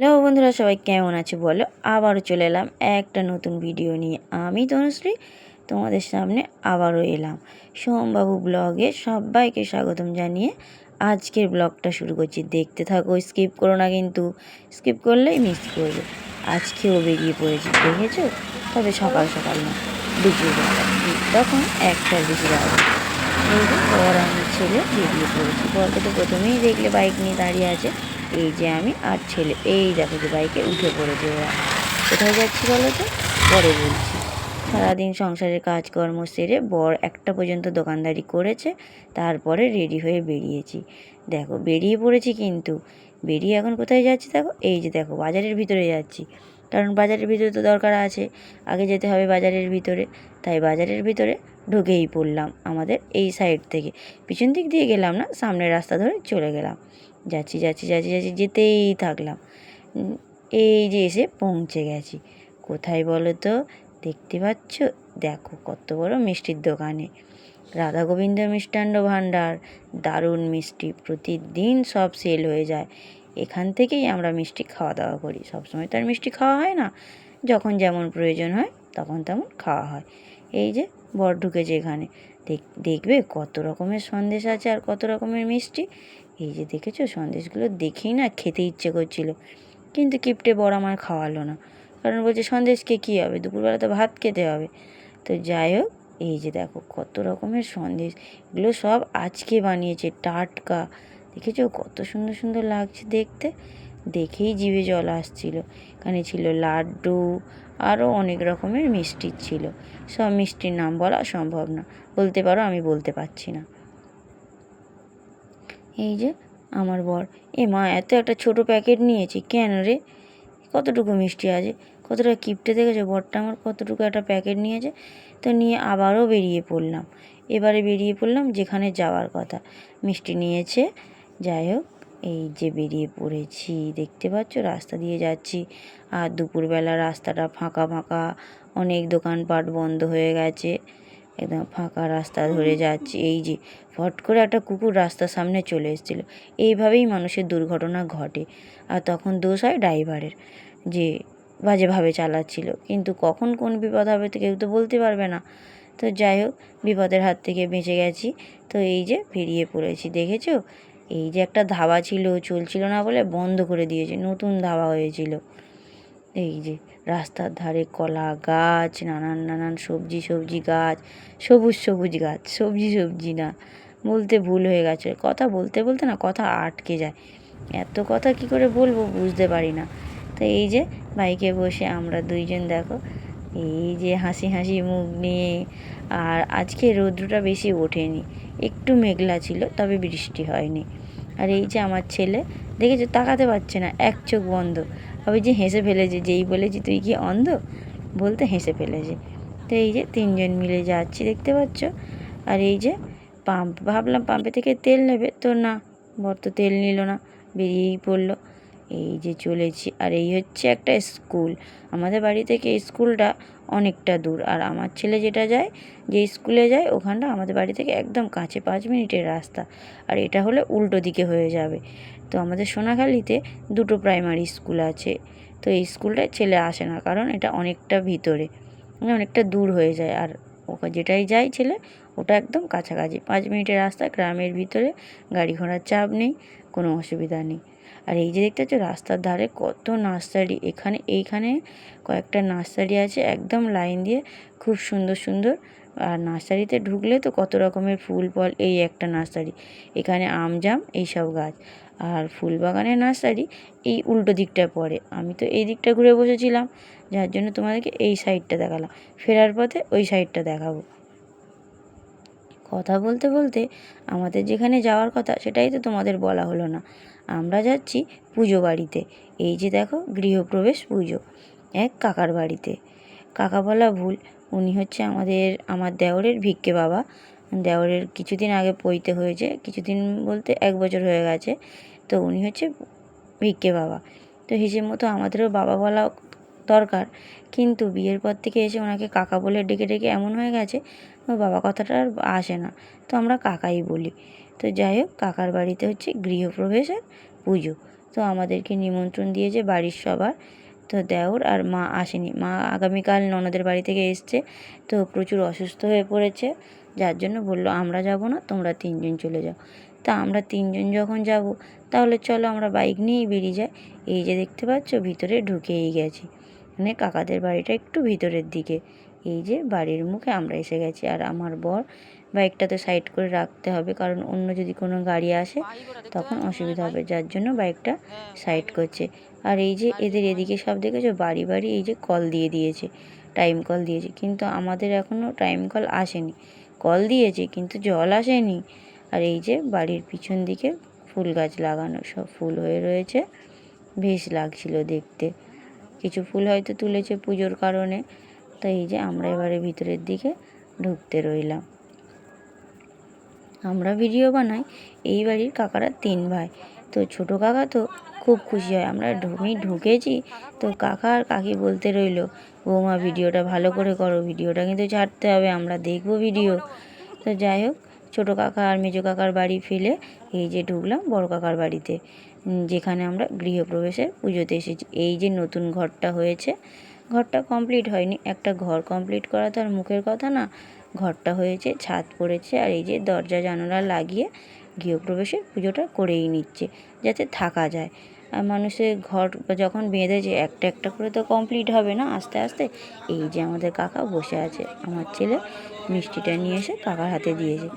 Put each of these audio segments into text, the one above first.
Hello বন্ধুরা, সবাই কেমন আছে বলো? আবারও চলে এলাম একটা নতুন ভিডিও নিয়ে। আমি তনুশ্রী, তোমাদের সামনে আবারও এলাম। সোমবাবু ব্লগে সবাইকে স্বাগতম জানিয়ে আজকের ব্লগটা শুরু করছি। দেখতে থাকো স্কিপ করো না কিন্তু। স্কিপ করলেই মিস করবে। আজকেও বেরিয়ে পড়েছি, দেখেছ? তবে সকাল সকাল না দুপুর তখন একটার বেশি যাবে এই যে বর আমি ছেলে বেরিয়ে পড়েছে। বরকে তো প্রথমেই দেখলে বাইক নিয়ে দাঁড়িয়ে আছে। এই যে আমি আর ছেলে। এই দেখো যে বাইকে উঠে পড়েছে ওরা। কোথায় যাচ্ছি বলো তো? পরে বলছি। সারাদিন সংসারের কাজকর্ম সেরে বর একটা পর্যন্ত দোকানদারি করেছে, তারপরে রেডি হয়ে বেরিয়েছি। দেখো, বেরিয়ে পড়েছি কিন্তু। বেরিয়ে এখন কোথায় যাচ্ছি দেখো? এই যে দেখো, বাজারের ভিতরে যাচ্ছি। কারণ বাজারের ভিতরে তো দরকার আছে। আগে যেতে হবে বাজারের ভিতরে। তাই বাজারের ভিতরে ঢুকেই পড়লাম আমাদের এই সাইড থেকে। পিছন দিক দিয়ে গেলাম না, সামনের রাস্তা ধরে চলে গেলাম। যাচ্ছি যাচ্ছি যাচ্ছি যাচ্ছি, যেতেই থাকলাম। এই যে এসে পৌঁছে গেছি। কোথায় বলো তো? দেখতে পাচ্ছ? দেখো কত বড় মিষ্টির দোকানে। রাধা গোবিন্দ মিষ্টান্ন ভাণ্ডার, দারুণ মিষ্টি, প্রতিদিন সব সেল হয়ে যায়। এখান থেকেই আমরা মিষ্টি খাওয়া দাওয়া করি। সবসময় তো আর মিষ্টি খাওয়া হয় না। যখন যেমন প্রয়োজন হয়, তখন তেমন খাওয়া হয়। এই যে বর ঢুকেছে এখানে। দেখ- দেখবে কত রকমের সন্দেশ আছে আর কত রকমের মিষ্টি। এই যে দেখেছ, সন্দেশগুলো দেখেই না খেতে ইচ্ছে করছিল। কিন্তু কিপটে বড় আমার খাওয়ালো না। কারণ বলছে, সন্দেশকে কী হবে? দুপুরবেলা তো ভাত খেতে হবে। তো যাই হোক, এই যে দেখো কত রকমের সন্দেশ। এগুলো সব আজকে বানিয়েছে টাটকা। দেখেছ কত সুন্দর সুন্দর লাগছে দেখতে। দেখেই জিভে জল আসছিল। এখানে ছিল লাড্ডু, আরও অনেক রকমের মিষ্টি ছিল। সব মিষ্টির নাম বলা সম্ভব না। বলতে পারো আমি বলতে পারছি না। এই যে আমার বর। এ মা, এত একটা ছোট প্যাকেট নিয়েছি, কেন রে? কতটুকু মিষ্টি আছে? কতটা কিপটে দেখেছ? বরটা আমার কতটুকু একটা প্যাকেট নিয়েছে? তো নিয়ে আবারও বেরিয়ে পড়লাম। এবারে বেরিয়ে পড়লাম যেখানে যাওয়ার কথা। মিষ্টি নিয়েছে, যাই হোক। এই যে বেরিয়ে পড়েছি, দেখতে পাচ্ছ? রাস্তা দিয়ে যাচ্ছি। আর দুপুরবেলা রাস্তাটা ফাঁকা ফাঁকা, অনেক দোকানপাট বন্ধ হয়ে গেছে। একদম ফাঁকা রাস্তা ধরে যাচ্ছি। এই যে ফট করে একটা কুকুর রাস্তার সামনে চলে এসেছিল। এইভাবেই মানুষের দুর্ঘটনা ঘটে। আর তখন দোষ হয় ড্রাইভারের, যে বাজেভাবে চালাচ্ছিল। কিন্তু কখন কোন বিপদ হবে তো কেউ তো বলতে পারবে না। তো যাই হোক, বিপদের হাত থেকে বেঁচে গেছি। তো এই যে বেরিয়ে পড়েছি, দেখেছ? এই যে একটা ধাবা ছিল, চলছিল না বলে বন্ধ করে দিয়েছে, নতুন ধাবা হয়েছিল। এই যে রাস্তার ধারে কলা গাছ, নানান নানান সবজি সবজি গাছ, সবুজ সবুজ গাছ, সবজি সবজি না, বলতে ভুল হয়ে গেছে। কথা বলতে বলতে না, কথা আটকে যায়। এত কথা কি করে বলব বুঝতে পারি না। তো এই যে বাইকে বসে আমরা দুইজন দেখো, এই যে হাসি হাসি মুখ নিয়ে, আর আজকে রৌদ্রটা বেশি ওঠেনি। একটু মেঘলা ছিল, তবে বৃষ্টি হয়নি। আর এই যে আমার ছেলে, দেখেছ? তাকাতে পারছে না, এক চোখ বন্ধ। আমি যে হেসে ফেলেছে, যেই বলেছি, তুই কি অন্ধ? বলতে হেসে ফেলেছে। তো এই যে তিনজন মিলে যাচ্ছি, দেখতে পাচ্ছ? আর এই যে পাম্প ভাবলাম পাম্পে থেকে তেল নেবে। তো না, বর তো তেল নিল না, বেরিয়েই পড়ল। এই যে চলেছি। আর এই হচ্ছে একটা স্কুল। আমাদের বাড়ি থেকে স্কুলটা অনেকটা দূর। আর আমার ছেলে যেটা যায়, যে স্কুলে যায়, ওখানটা আমাদের বাড়ি থেকে একদম কাছে পাঁচ মিনিটের রাস্তা। আর এটা হলে উল্টো দিকে হয়ে যাবে। তো আমাদের সোনাখালিতে দুটো প্রাইমারি স্কুল আছে। তো এই স্কুলটায় ছেলে আসে না, কারণ এটা অনেকটা ভিতরে। মানে অনেকটা দূর হয়ে যায়। আর ওকে যেটাই যায় ছেলে, ওটা একদম কাছাকাছি। পাঁচ মিনিটের রাস্তা, গ্রামের ভিতরে, গাড়ি ঘোড়ার চাপ নেই, কোনো অসুবিধা নেই। আর এই যে দেখতে পাচ্ছ, রাস্তার ধারে কত নার্সারি। এখানে, এইখানে কয়েকটা নার্সারি আছে, একদম লাইন দিয়ে খুব সুন্দর সুন্দর। আর নার্সারিতে ঢুকলে তো কত রকমের ফুল, ফল, এই একটা নার্সারি। এখানে আম, জাম এইসব গাছ। আর ফুল বাগানের নার্সারি এই উল্টো দিকটা পড়ে। আমি তো এই দিকটা ঘুরে বসেছিলাম, যার জন্য তোমাদেরকে এই সাইডটা দেখালাম। ফেরার পথে ওই সাইডটা দেখাবো। কথা বলতে বলতে আমাদের যেখানে যাওয়ার কথা, সেটাই তো তোমাদের বলা হলো না। আমরা যাচ্ছি পুজো বাড়িতে। এই যে দেখো, গৃহপ্রবেশ পুজো, এক কাকার বাড়িতে। কাকা বলা ভুল, উনি হচ্ছে আমাদের, আমার দেওরের ভিক্ষে বাবা। দেওরের কিছুদিন আগে পইতে হয়েছে, কিছুদিন বলতে এক বছর হয়ে গেছে। তো উনি হচ্ছে ভিক্ষে বাবা। তো হিসেব মতো আমাদেরও বাবা বলা দরকার, কিন্তু বিয়ের পর থেকে এসে ওনাকে কাকা বলে ডেকে ডেকে এমন হয়ে গেছে বাবা কথাটা আর আসে না। তো আমরা কাকাই বলি। তো যাই হোক, কাকার বাড়িতে হচ্ছে গৃহপ্রবেশের পুজো। তো আমাদেরকে নিমন্ত্রণ দিয়েছে বাড়ির সবার। তো দেওর আর মা আসেনি। মা আগামীকাল ননদের বাড়ি থেকে এসছে। তো প্রচুর অসুস্থ হয়ে পড়েছে। যার জন্য বলল, আমরা যাব না, তোমরা তিনজন চলে যাও। তা আমরা তিনজন যখন যাব, তাহলে চলো আমরা বাইক নিয়েই বেরিয়ে যাই। এই যে দেখতে পাচ্ছ, ভিতরে ঢুকেই গেছি। মানে কাকাদের বাড়িটা একটু ভিতরের দিকে। এই যে বাড়ির মুখে আমরা এসে গেছি। আর আমার বর বাইকটা তো সাইড করে রাখতে হবে, কারণ অন্য যদি কোনো গাড়ি আসে তখন অসুবিধা হবে, যার জন্য বাইকটা সাইড করছে। আর এই যে এদের এদিকে সব দেখেছ, বাড়ি বাড়ি এই যে কল দিয়ে দিয়েছে, টাইম কল দিয়েছে, কিন্তু আমাদের এখনও টাইম কল আসেনি। কল দিয়েছে, কিন্তু জল আসেনি। আর এই যে বাড়ির পিছন দিকে ফুল গাছ লাগানো, সব ফুল হয়ে রয়েছে, বেশ লাগছিল দেখতে। কিছু ফুল হয়তো তুলেছে পুজোর কারণে, তাই এই যে আমরা এবারে ভিতরের দিকে ঢুকতে রইলাম। আমরা ভিডিও বানাই, এই বাড়ির কাকারা তিন ভাই। তো ছোট কাকা তো খুব খুশি হয়। আমরা ঢুমি ঢুকেছি, তো কাকা আর কাকি বলতে রইল, বৌমা, ভিডিওটা ভালো করে করো, ভিডিওটা কিন্তু ছাড়তে হবে, আমরা দেখব ভিডিও। তো যাই হোক, ছোটো কাকা আর মেজো কাকার বাড়ি ফেলে এই যে ঢুকলাম বড় কাকার বাড়িতে যেখানে আমরা গৃহপ্রবেশের পুজোতে এসেছি। এই যে নতুন ঘরটা হয়েছে, ঘরটা কমপ্লিট হয়নি। একটা ঘর কমপ্লিট করা তো আর মুখের কথা না ঘরটা হয়েছে, ছাদ পড়েছে আর এই যে দরজা জানালা লাগিয়ে গৃহপ্রবেশের পুজোটা করেই নিচ্ছে যাতে থাকা যায়। আর মানুষের ঘর যখন বেঁধেছে একটা একটা করে তো কমপ্লিট হবে না আস্তে আস্তে, এই যে আমাদের কাকা বসে আছে, আমার ছেলে মিষ্টিটা নিয়ে এসে কাকার হাতে দিয়েছে।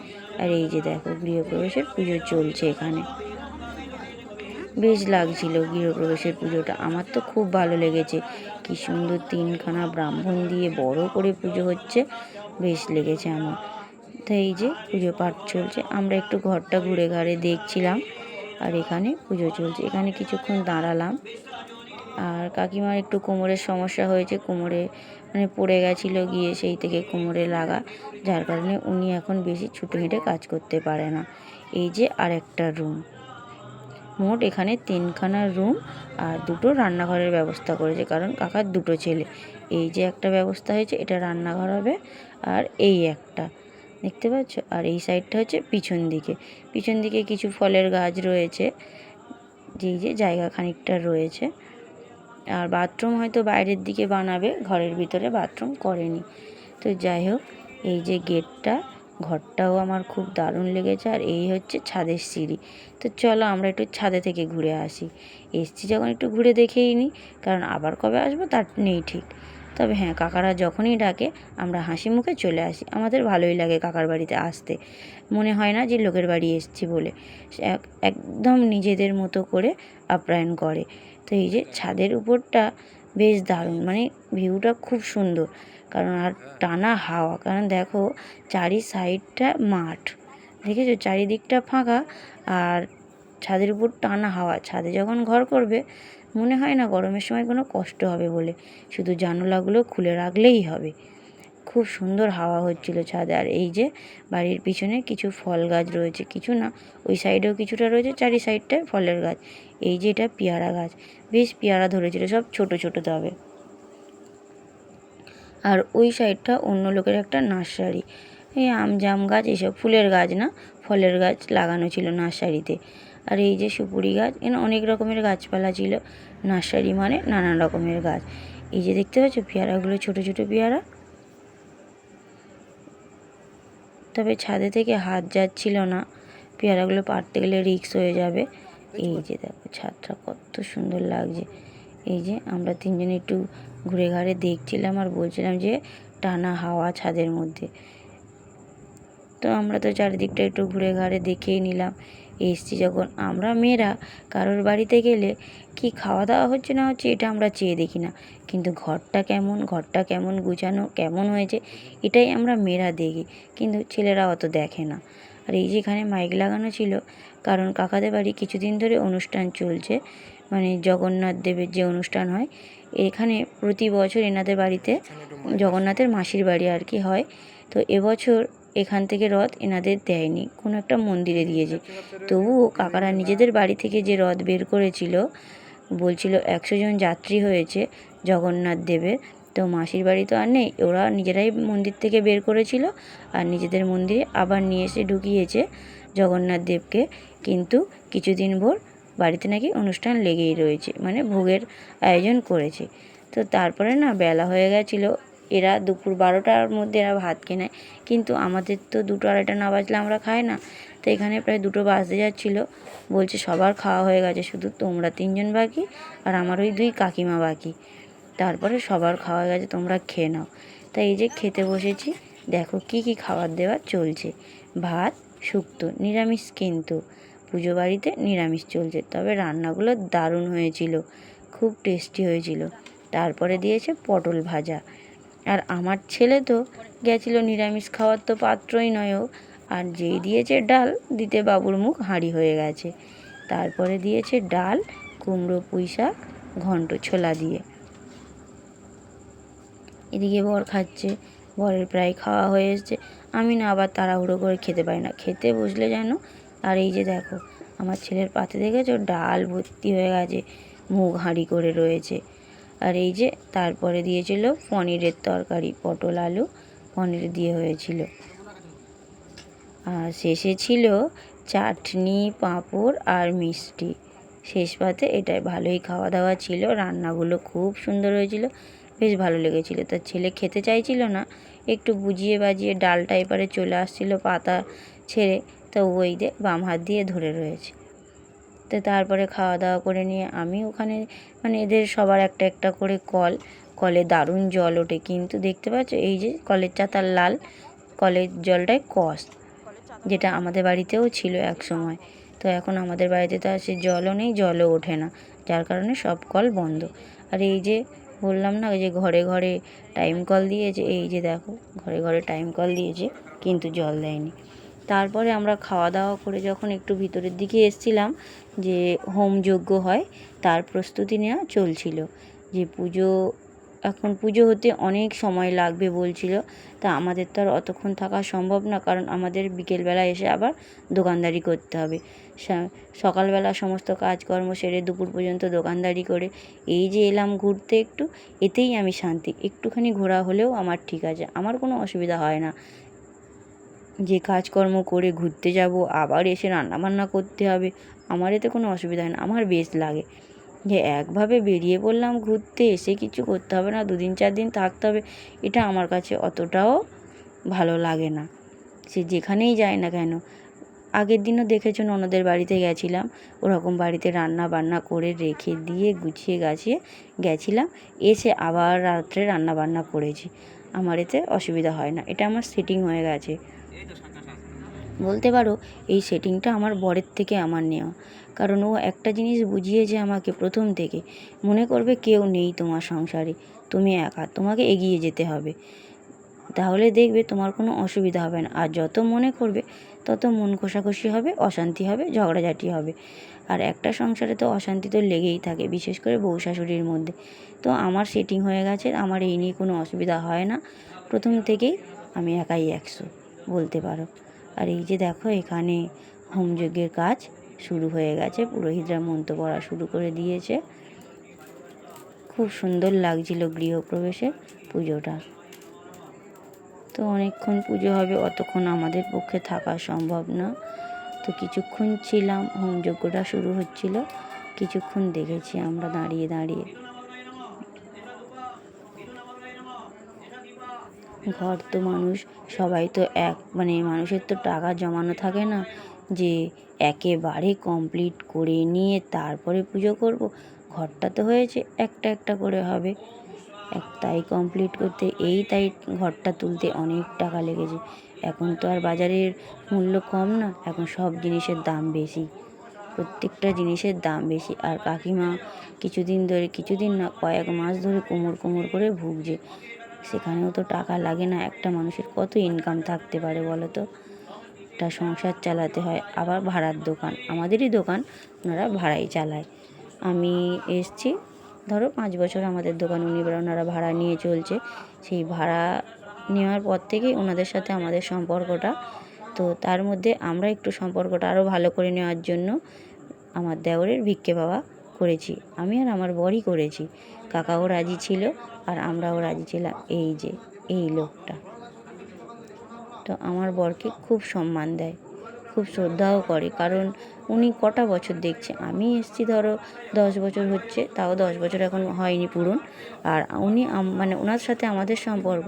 আর এই যে দেখো গৃহপ্রবেশের পুজো চলছে এখানে। বেশ লাগছিল গৃহপ্রবেশের পুজোটা, আমার তো খুব ভালো লেগেছে। কি সুন্দর তিনখানা ব্রাহ্মণ দিয়ে বড় করে পুজো হচ্ছে। বেশ লেগেছে আমার। তো এই যে পুজো পাঠ চলছে, আমরা একটু ঘরটা ঘুরে ঘাড়ে দেখছিলাম আর এখানে পুজো চলছে। এখানে কিছুক্ষণ দাঁড়ালাম। আর কাকিমার একটু কোমরের সমস্যা হয়েছে, কোমরে মানে পড়ে গেছিল গিয়ে সেই থেকে কোমরে লাগা, যার কারণে উনি এখন বেশি ছুটে হেঁটে কাজ করতে পারে না। এই যে আরেকটা রুম মোট এখানে তিনখানা রুম আর দুটো রান্নাঘরের ব্যবস্থা করেছে, কারণ কাকার দুটো ছেলে। এই যে একটা ব্যবস্থা হয়েছে, এটা রান্নাঘর হবে আর এই একটা। দেখতে পাচ্ছ? আর এই সাইডটা হচ্ছে পিছন দিকে। পিছন দিকে কিছু ফলের গাছ রয়েছে, যেই যে জায়গা খানিকটা রয়েছে। আর বাথরুম হয়তো বাইরের দিকে বানাবে, ঘরের ভিতরে বাথরুম করেনি। তো যাই হোক, এই যে গেটটা ঘরটাও আমার খুব দারুণ লেগেছে, আর এই হচ্ছে ছাদের সিঁড়ি। তো চলো আমরা একটু ছাদে থেকে ঘুরে আসি। এসছি যখন একটু ঘুরে দেখেই নিই কারণ আবার কবে আসব তার নেই ঠিক। তবে হ্যাঁ কাকারা যখনই ডাকে, আমরা হাসি মুখে চলে আসি। আমাদের ভালোই লাগে কাকার বাড়িতে আসতে। মনে হয় না যে লোকের বাড়ি এসছি বলে। একদম নিজেদের মতো করে আপ্যায়ন করে। তো এই যে ছাদের উপরটা বেশ দারুণ মানে ভিউটা খুব সুন্দর। কারণ আর টানা হাওয়া। কারণ দেখো চারি সাইডটা মাঠ। দেখেছ? চারিদিকটা ফাঁকা আর ছাদের উপর টানা হাওয়া। ছাদে যখন ঘর করবে মনে হয় না গরমের সময় কোনো কষ্ট হবে বলে। শুধু জানলাগুলো খুলে রাখলেই হবে। খুব সুন্দর হাওয়া হচ্ছিল ছাদে। আর এই যে বাড়ির পিছনে কিছু ফল গাছ রয়েছে। কিছু না ওই সাইডেও কিছুটা রয়েছে চারি সাইডটায় ফলের গাছ। এই যে এটা পেয়ারা গাছ। বেশ পেয়ারা ধরেছিল সব ছোট ছোট তবে। আর ওই সাইডটা অন্য লোকের একটা নার্সারি। এই আম জাম গাছ, এসব ফুলের গাছ না, ফলের গাছ লাগানো ছিল নার্সারিতে। আর এই যে সুপুরি গাছ এখানে অনেক রকমের গাছপালা ছিল, নার্সারি মানে নানান রকমের গাছ। এই যে দেখতে পাচ্ছ পেয়ারাগুলো, ছোট ছোট পেয়ারা। তবে ছাদে থেকে হাত যাচ্ছিল না, পেয়ারাগুলো পাড়তে গেলে রিক্স হয়ে যাবে। এই যে দেখো, ছাদটা কত সুন্দর লাগছে। এই যে আমরা তিনজন একটু ঘুরে ঘাড়ে দেখছিলাম আর বলছিলাম যে টানা হাওয়া ছাদের মধ্যে। তো আমরা তো চারিদিকটা একটু ঘুরে ঘাড়ে দেখেই নিলাম। এসছি যখন আমরা মেয়েরা, কারোর বাড়িতে গেলে কি খাওয়া দাওয়া হচ্ছে না হচ্ছে এটা আমরা চেয়ে দেখি না। কিন্তু ঘরটা কেমন ঘরটা কেমন গুছানো, কেমন হয়েছে এটাই আমরা মেয়েরা দেখি। কিন্তু ছেলেরা অত দেখে না। আর এই যেখানে মাইক লাগানো ছিল, কারণ কাকাদের বাড়ি কিছুদিন ধরে অনুষ্ঠান চলছে। মানে জগন্নাথ দেবের যে অনুষ্ঠান হয়, এখানে প্রতি বছর এনাদের বাড়িতে জগন্নাথের মাসির বাড়ি আর কি হয়। তো এবছর এখান থেকে রথ এনাদের দেয়নি, কোনো একটা মন্দিরে দিয়েছে। তবুও কাকারা নিজেদের বাড়ি থেকে যে রথ বের করেছিল, বলছিল একশো জন যাত্রী হয়েছে জগন্নাথ দেবের, তো মাসির বাড়ি তো আর নেই, ওরা নিজেরাই মন্দির থেকে বের করেছিল আর নিজেদের মন্দিরে আবার নিয়ে এসে ঢুকিয়েছে জগন্নাথ দেবকে। কিন্তু কিছুদিন ভোর বাড়িতে নাকি অনুষ্ঠান লেগেই রয়েছে মানে ভোগের আয়োজন করেছে। তো তারপরে না বেলা হয়ে গেছিল, এরা দুপুর বারোটার মধ্যে এরা ভাত কেনে, কিন্তু আমাদের তো দুটো আড়াইটা না বাজলে আমরা খাই না। তো এখানে প্রায় দুটো বাজতে যাচ্ছিল, বলছে সবার খাওয়া হয়ে গেছে, শুধু তোমরা তিনজন বাকি আর আমার ওই দুই কাকিমা বাকি। তারপরে সবার খাওয়া গেছে, তোমরা খেয়ে নাও। তাই এই যে খেতে বসেছি, দেখো কি কি খাবার দেওয়া চলছে। ভাত, শুক্তো, নিরামিষ কিন্তু। পুজো বাড়িতে নিরামিষ চলছে। তবে রান্নাগুলো দারুণ হয়েছিল, খুব টেস্টি হয়েছিল। তারপরে দিয়েছে পটল ভাজা। আর আমার ছেলে তো গেছিল নিরামিষ খাওয়ার তো পাত্রই নয় আর যেই দিয়েছে ডাল, দিতে বাবুর মুখ হাঁড়ি হয়ে গেছে। তারপরে দিয়েছে ডাল, কুমড়ো, পুঁই শাক, ঘন্ট, ছোলা দিয়ে। এদিকে বর খাচ্ছে। বরের প্রায় খাওয়া হয়ে এসছে। আমি না আবার তাড়াহুড়ো করে খেতে পারি না। খেতে বসলে যেন আর এই যে দেখো, আমার ছেলের পাতে দেখেছ? ডাল ভর্তি হয়ে গেছে মুখ হাঁড়ি করে রয়েছে। আর এই যে তারপরে দিয়েছিল পনিরের তরকারি, পটল আলু পনির দিয়ে হয়েছিল। আর শেষে ছিল চাটনি, পাঁপড় আর মিষ্টি। শেষ পাতে এটাই ভালোই খাওয়া দাওয়া ছিল, রান্নাগুলো খুব সুন্দর হয়েছিল, বেশ ভালো লেগেছিল। তার ছেলে খেতে চাইছিল না, একটু বুঝিয়ে বাজিয়ে ডালটা এপারে চলে আসছিল পাতা ছেড়ে। তো ওই যে বাম হাত দিয়ে ধরে রয়েছে। তো তারপরে খাওয়া দাওয়া করে নিয়ে আমি ওখানে মানে এদের সবার একটা একটা করে কল, কলে দারুণ জল ওঠে। কিন্তু দেখতে পাচ্ছ, এই যে কলের চাতার লাল, কলের জলটাই কস যেটা আমাদের বাড়িতেও ছিল এক সময়। তো এখন আমাদের বাড়িতে তো আর সে জলও নেই, জলও ওঠে না, যার কারণে সব কল বন্ধ। আর এই যে বললাম না যে ঘরে ঘরে টাইম কল দিয়েছে, এই যে দেখো, ঘরে ঘরে টাইম কল দিয়েছে, কিন্তু জল দেয়নি। তারপরে আমরা খাওয়া দাওয়া করে যখন একটু ভিতরের দিকে এসছিলাম যে হোম যজ্ঞ হয়, তার প্রস্তুতি নেওয়া চলছিল। যে পুজো, এখন পুজো হতে অনেক সময় লাগবে বলছিল, তা আমাদের তো আর অতক্ষণ থাকা সম্ভব না, কারণ আমাদের বিকেলবেলা এসে আবার দোকানদারি করতে হবে। সকালবেলা সমস্ত কাজকর্ম সেরে দুপুর পর্যন্ত দোকানদারি করে এই যে এলাম ঘুরতে একটু, এতেই আমি শান্তি। একটুখানি ঘোরা হলেও আমার ঠিক আছে, আমার কোনো অসুবিধা হয় না। যে কাজকর্ম করে ঘুরতে যাব, আবার এসে রান্নাবান্না করতে হবে, আমার এতে কোনো অসুবিধা হয় না, আমার বেশ লাগে। যে একভাবে বেরিয়ে পড়লাম ঘুরতে, এসে কিছু করতে হবে না, দুদিন চার দিন থাকতে হবে, এটা আমার কাছে অতটাও ভালো লাগে না। সে যেখানেই যায় না কেন, আগের দিনও দেখেছ ননদের বাড়িতে গেছিলাম, ওরকম বাড়িতে রান্না বান্না করে রেখে দিয়ে গুছিয়ে গাছিয়ে গেছিলাম, এসে আবার রাত্রে রান্না বান্না করেছি, আমার এতে অসুবিধা হয় না, এটা আমার সেটিং হয়ে গেছে। বলতে পারো, এই সেটিংটা আমার বরের থেকে আমার নেওয়া। কারণ ও একটা জিনিস বুঝিয়েছে আমাকে প্রথম থেকে। মনে করবে কেউ নেই তোমার সংসারে, তুমি একা, তোমাকে এগিয়ে যেতে হবে। তাহলে দেখবে তোমার কোনো অসুবিধা হবে না। আর যত মনে করবে, তত মন কষাকষি হবে, অশান্তি হবে, ঝগড়াঝাটি হবে। আর একটা সংসারে তো অশান্তি তো লেগেই থাকে, বিশেষ করে বউ শাশুড়ির মধ্যে। তো আমার সেটিং হয়ে গেছে, আমার এই নিয়ে কোনো অসুবিধা হয় না। প্রথম থেকেই আমি একাই একশো, বলতে পারো। আর এই যে দেখো, এখানে হোমযজ্ঞের কাজ শুরু হয়ে গেছে। পুরোহিতরা মন্ত্র পড়া শুরু করে দিয়েছে। খুব সুন্দর লাগছিল গৃহপ্রবেশে পুজোটা। তো অনেকক্ষণ পুজো হবে, অতক্ষণ আমাদের পক্ষে থাকা সম্ভব না। তো কিছুক্ষণ ছিলাম হোমযজ্ঞটা শুরু হচ্ছিল। কিছুক্ষণ দেখেছি আমরা দাঁড়িয়ে দাঁড়িয়ে। ঘর তো মানুষ, সবাই তো এক মানে মানুষের তো টাকা জমানো থাকে না যে একেবারে কমপ্লিট করে নিয়ে তারপরে পুজো করব। ঘরটা তো হয়েছে, একটা একটা করে হবে। এক তাই কমপ্লিট করতে, এই তাই ঘরটা তুলতে অনেক টাকা লেগেছে। এখন তো আর বাজারের মূল্য কম না, এখন সব জিনিসের দাম বেশি। প্রত্যেকটা জিনিসের দাম বেশি। আর কাকিমা কিছুদিন ধরে, কিছুদিন না, কয়েক মাস ধরে কোমর কোমর করে ভুগছে। সেখানেও তো টাকা লাগে না। একটা মানুষের কত ইনকাম থাকতে পারে বলো তো একটা সংসার চালাতে হয়, আবার ভাড়ার দোকান। আমাদেরই দোকান, ওনারা ভাড়াই চালায়। আমি এসছি, ধরো পাঁচ বছর আমাদের দোকান, উনি ওনারা ভাড়া নিয়ে চলছে। সেই ভাড়া নেওয়ার পর থেকেই ওনাদের সাথে আমাদের সম্পর্কটা। তো তার মধ্যে আমরা একটু সম্পর্কটা আরও ভালো করে নেওয়ার জন্য আমার দেওরের ভিক্ষে বাবা করেছি। আমি আর আমার বরই করেছি। কাকাও রাজি ছিল আর আমরাও রাজি ছিলাম। এই যে, এই লোকটা। তো আমার বরকে খুব সম্মান দেয়, খুব শ্রদ্ধাও করে। কারণ উনি কটা বছর দেখছে? আমি এসছি ধরো দশ বছর হচ্ছে, তাও দশ বছর এখন হয়নি পূরণ। আর উনি মানে ওনার সাথে আমাদের সম্পর্ক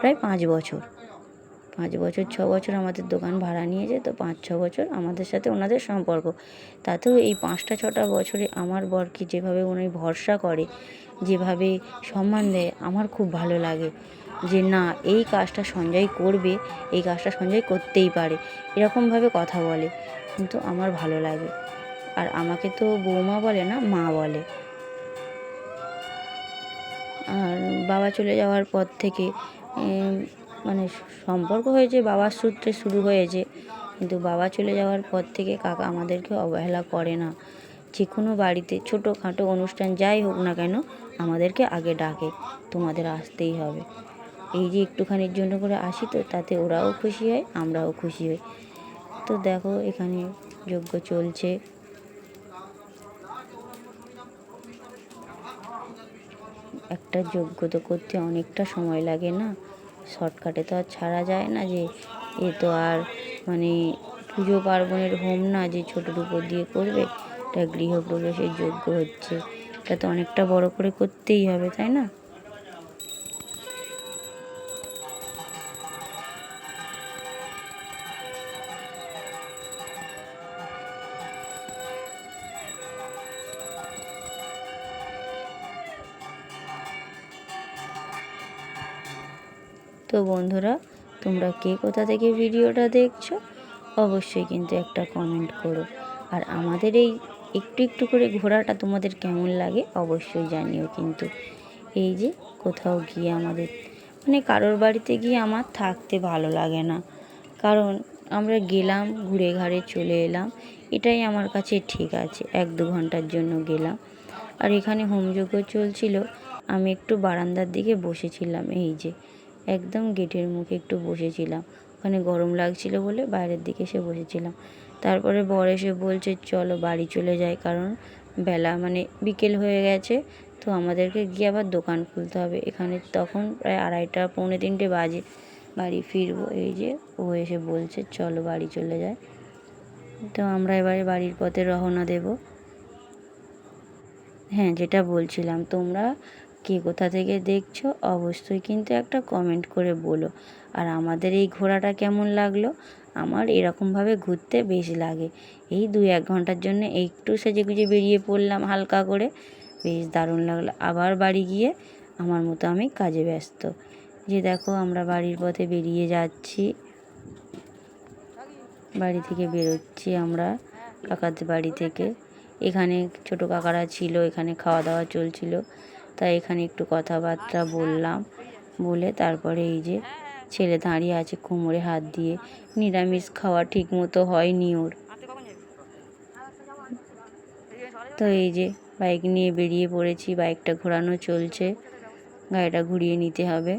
প্রায় পাঁচ বছর। পাঁচ বছর, ছ বছর আমাদের দোকান ভাড়া নিয়েছে, তো পাঁচ, ছ বছর আমাদের সাথে ওনাদের সম্পর্ক। তাতেও এই পাঁচটা, ছটা বছরে আমার বরকে যেভাবে উনি ভরসা করে যেভাবে সম্মান দেয়, আমার খুব ভালো লাগে যে না, এই কাজটা সঞ্জয় করবে, এই কাজটা সঞ্জয় করতেই পারে। এরকমভাবে কথা বলে, কিন্তু আমার ভালো লাগে। আর আমাকে তো বৌমা বলে না, মা বলে। আর বাবা চলে যাওয়ার পর থেকে মানে সম্পর্ক হয়েছে, বাবার সূত্রে শুরু হয়েছে। কিন্তু বাবা চলে যাওয়ার পর থেকে কাকা আমাদেরকে অবহেলা করে না। যে কোনো বাড়িতে ছোটোখাটো অনুষ্ঠান যাই হোক না কেন আমাদেরকে আগে ডাকে, তোমাদের আসতেই হবে। এই যে একটুখানির জন্য করে আসি তো, তাতে ওরাও খুশি হয়, আমরাও খুশি হই। তো দেখো, এখানে যজ্ঞ চলছে। একটা যজ্ঞ তো করতে অনেকটা সময় লাগে না। শর্টকাটে তো আর ছাড়া যায় না যে, এ তো আর মানে পুজো পার্বণের হোম না যে ছোটোর উপর দিয়ে করবে। এটা গৃহপ্রবেশের যোগ্য হচ্ছে। এটা তো অনেকটা বড় করে করতেই হবে, তাই না? তো বন্ধুরা, তোমরা কে কোথা থেকে ভিডিওটা দেখছ, অবশ্যই কিন্তু একটা কমেন্ট করো। আর আমাদের এই একটু একটু করে ঘোরাটা তোমাদের কেমন লাগে অবশ্যই জানিও কিন্তু। এই যে কোথাও গিয়ে আমাদের মানে কারোর বাড়িতে গিয়ে আমার থাকতে ভালো লাগে না। কারণ আমরা গেলাম ঘুরে ঘাড়ে চলে এলাম, এটাই আমার কাছে ঠিক আছে, এক দু ঘণ্টার জন্য গেলাম। আর এখানে হোমযজ্ঞ চলছিল, আমি একটু বারান্দার দিকে বসেছিলাম, এই যে একদম গেটের মুখে একটু বসেছিলাম। ওখানে গরম লাগছিল বলে বাইরের দিকে এসে বসেছিলাম। তারপরে বর এসে বলছে, চলো বাড়ি চলে যাই, কারণ বেলা মানে বিকেল হয়ে গেছে, তো আমাদেরকে গিয়ে আবার দোকান খুলতে হবে। এখানে তখন প্রায় আড়াইটা, পৌনে তিনটে বাজে, বাড়ি ফিরবো। এই যে ও এসে বলছে, চলো বাড়ি চলে যায় তো আমরা এবারে বাড়ির পথে রওনা দেবো। হ্যাঁ যেটা বলছিলাম, তোমরা কে কোথা থেকে দেখছ অবশ্যই কিন্তু একটা কমেন্ট করে বলো। আর আমাদের এই ঘোরাটা কেমন লাগল? আমার এরকমভাবে ঘুরতে বেশ লাগে। এই দুই এক ঘণ্টার জন্য একটু সেজে গুজে বেরিয়ে পড়লাম হালকা করে। বেশ দারুণ লাগল। আবার বাড়ি গিয়ে আমার মতো আমি কাজে ব্যস্ত। যে দেখো আমরা বাড়ির পথে বেরিয়ে যাচ্ছি। বাড়ি থেকে বেরোচ্ছি আমরা কাকাদের বাড়ি থেকে। এখানে ছোটো কাকারা ছিল, এখানে খাওয়া দাওয়া চলছিল। তাই এখানে একটু কথাবার্তা বললাম। বলে তারপরে এই যে ছেলে দাঁড়িয়ে আছে কোমরে হাত দিয়ে। নিরামিষ খাওয়া ঠিক মতো হয়নি ওর। তো এই যে বাইক নিয়ে বেরিয়ে পড়েছি, বাইকটা ঘোরানো চলছে। গাড়িটা ঘুরিয়ে নিতে হবে।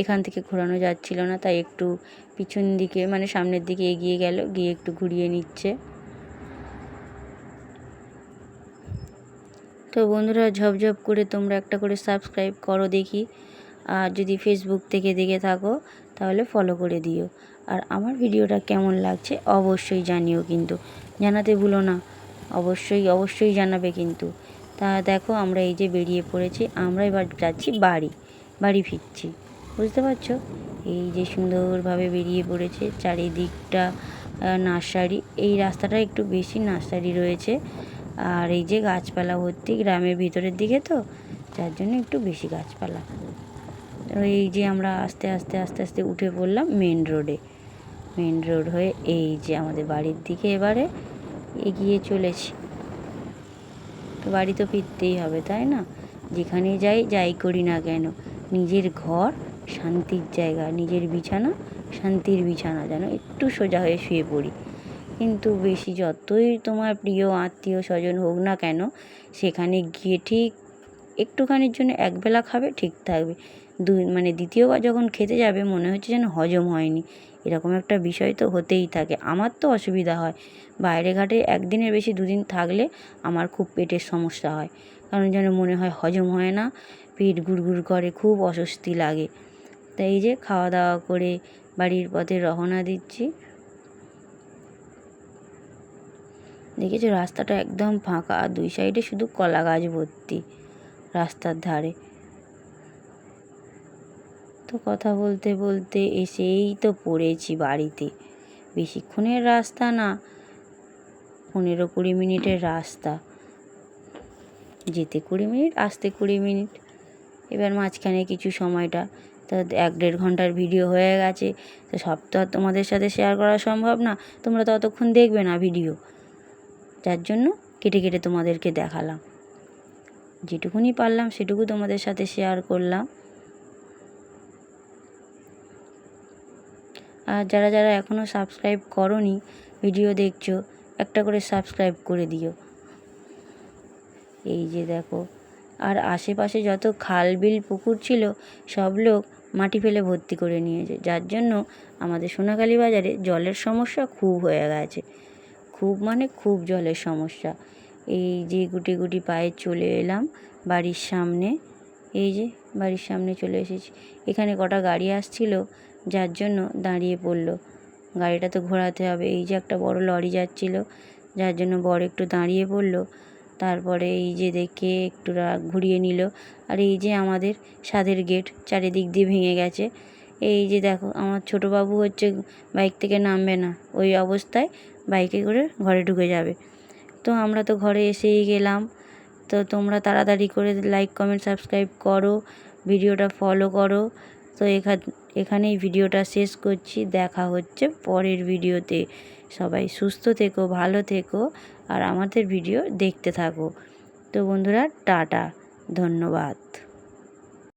এখান থেকে ঘোরানো যাচ্ছিল না, তাই একটু পিছন দিকে মানে সামনের দিকে এগিয়ে গেল, গিয়ে একটু ঘুরিয়ে নিচ্ছে। তো বন্ধুরা, ঝপঝপ করে তোমরা একটা করে সাবস্ক্রাইব করো দেখি। আর যদি ফেসবুক থেকে দেখে থাকো, তাহলে ফলো করে দিও। আর আমার ভিডিওটা কেমন লাগছে অবশ্যই জানিও কিন্তু। জানাতে ভুলো না। অবশ্যই অবশ্যই জানাবে কিন্তু। তা দেখো, আমরা এই যে বেরিয়ে পড়েছি, আমরা এবার যাচ্ছি বাড়ি। বাড়ি ফিরছি। বুঝতে পারছ? এই যে সুন্দরভাবে বেরিয়ে পড়েছে, চারিদিকটা নার্সারি। এই রাস্তাটা একটু বেশি নার্সারি রয়েছে। আর এই যে গাছপালা ভর্তি, গ্রামের ভিতরের দিকে তো, যার জন্য একটু বেশি গাছপালা। এই যে আমরা আস্তে আস্তে আস্তে আস্তে উঠে পড়লাম মেন রোডে মেন রোড হয়ে এই যে আমাদের বাড়ির দিকে এবারে এগিয়ে চলেছি। তো বাড়ি তো ফিরতেই হবে, তাই না? যেখানে যাই যাই করি না কেন? নিজের ঘর শান্তির জায়গা, নিজের বিছানা শান্তির বিছানা, যেন একটু সোজা হয়ে শুয়ে পড়ি। কিন্তু বেশি যতই তোমার প্রিয়, আত্মীয়, স্বজন হোক না কেন, সেখানে গিয়ে ঠিক একটুখানির জন্য একবেলা খাবে, ঠিক থাকবে। দুই মানে দ্বিতীয়বার যখন খেতে যাবে, মনে হচ্ছে যেন হজম হয়নি। এরকম একটা বিষয় তো হতেই থাকে। আমার তো অসুবিধা হয়। বাইরে ঘাটে একদিনের বেশি দুদিন থাকলে আমার খুব পেটের সমস্যা হয়। কারণ যেন মনে হয় হজম হয় না, পেট গুড়গুড় করে, খুব অস্বস্তি লাগে। তাই এই যে খাওয়া দাওয়া করে বাড়ির পথে রওনা দিচ্ছি। দেখেছ রাস্তাটা একদম ফাঁকা, দুই সাইডে শুধু কলা গাছ ভর্তি রাস্তার ধারে। তো কথা বলতে বলতে এসেই তো পড়েছি বাড়িতে। বেশিক্ষণের রাস্তা না, পনেরো কুড়ি মিনিটের রাস্তা। যেতে কুড়ি মিনিট, আসতে কুড়ি মিনিট। এবার মাঝখানে কিছু সময়টা, তো এক দেড় ঘণ্টার ভিডিও হয়ে গেছে। তো সব তো আর তোমাদের সাথে শেয়ার করা সম্ভব না, তোমরা ততক্ষণ দেখবে না ভিডিও যার জন্য কেটে কেটে তোমাদেরকে দেখালাম। যেটুকুনি পারলাম সেটুকু তোমাদের সাথে শেয়ার করলাম। আর যারা যারা এখনও সাবস্ক্রাইব করনি ভিডিও দেখছ, একটা করে সাবস্ক্রাইব করে দিও। এই যে দেখো, আর আশেপাশে যত খাল বিল পুকুর ছিল, সব লোক মাটি ফেলে ভর্তি করে নিয়েছে। যার জন্য আমাদের সোনাখালী বাজারে জলের সমস্যা খুব হয়ে গেছে। খুব মানে খুব জলের সমস্যা। এই যে গুটি গুটি পায়ে চলে এলাম বাড়ির সামনে। এই যে বাড়ির সামনে চলে এসেছি। এখানে কটা গাড়ি আসছিল যার জন্য দাঁড়িয়ে পড়ল। গাড়িটা তো ঘোরাতে হবে। এই যে একটা বড় লরি যাচ্ছিল, যার জন্য বর একটু দাঁড়িয়ে পড়ল। তারপরে এই যে দেখে একটু ঘুরিয়ে নিল। আর এই যে আমাদের সাদের গেট চারিদিক দিয়ে ভেঙে গেছে। এই যে দেখো, আমার ছোটো বাবু হচ্ছে বাইক থেকে নামবে না। ওই অবস্থায় বাইকে করে ঘরে ঢুকে যাবে। তো আমরা তো ঘরে এসেই গেলাম। তো তোমরা তাড়াতাড়ি করে লাইক, কমেন্ট, সাবস্ক্রাইব করো। ভিডিওটা ফলো করো। তো এখান এখানেই ভিডিওটা শেষ করছি। দেখা হচ্ছে পরের ভিডিওতে। সবাই সুস্থ থেকো, ভালো থেকো আর আমাদের ভিডিও দেখতে থাকো। তো বন্ধুরা, টাটা, ধন্যবাদ।